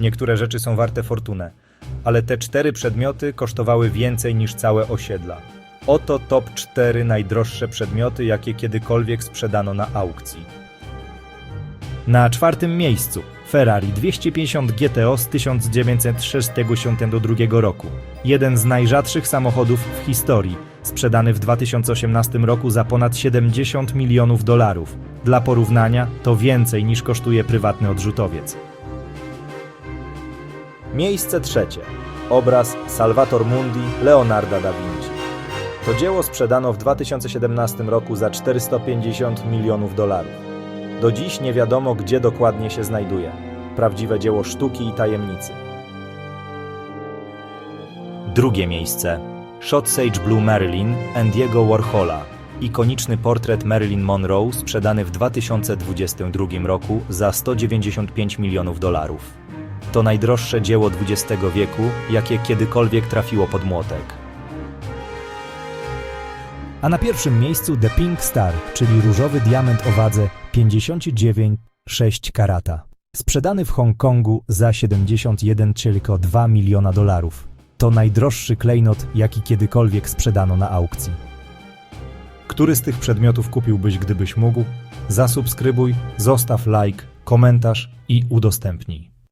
Niektóre rzeczy są warte fortunę, ale te cztery przedmioty kosztowały więcej niż całe osiedla. Oto top 4 najdroższe przedmioty, jakie kiedykolwiek sprzedano na aukcji. Na czwartym miejscu Ferrari 250 GTO z 1962 roku. Jeden z najrzadszych samochodów w historii, sprzedany w 2018 roku za ponad 70 milionów dolarów. Dla porównania to więcej niż kosztuje prywatny odrzutowiec. Miejsce trzecie. Obraz Salvator Mundi Leonarda da Vinci. To dzieło sprzedano w 2017 roku za 450 milionów dolarów. Do dziś nie wiadomo, gdzie dokładnie się znajduje. Prawdziwe dzieło sztuki i tajemnicy. Drugie miejsce. Shot Sage Blue Marilyn Andiego Warhola. Ikoniczny portret Marilyn Monroe sprzedany w 2022 roku za 195 milionów dolarów. To najdroższe dzieło XX wieku, jakie kiedykolwiek trafiło pod młotek. A na pierwszym miejscu The Pink Star, czyli różowy diament o wadze 59,6 karata. Sprzedany w Hongkongu za 71,2 miliona dolarów. To najdroższy klejnot, jaki kiedykolwiek sprzedano na aukcji. Który z tych przedmiotów kupiłbyś, gdybyś mógł? Zasubskrybuj, zostaw like, komentarz i udostępnij.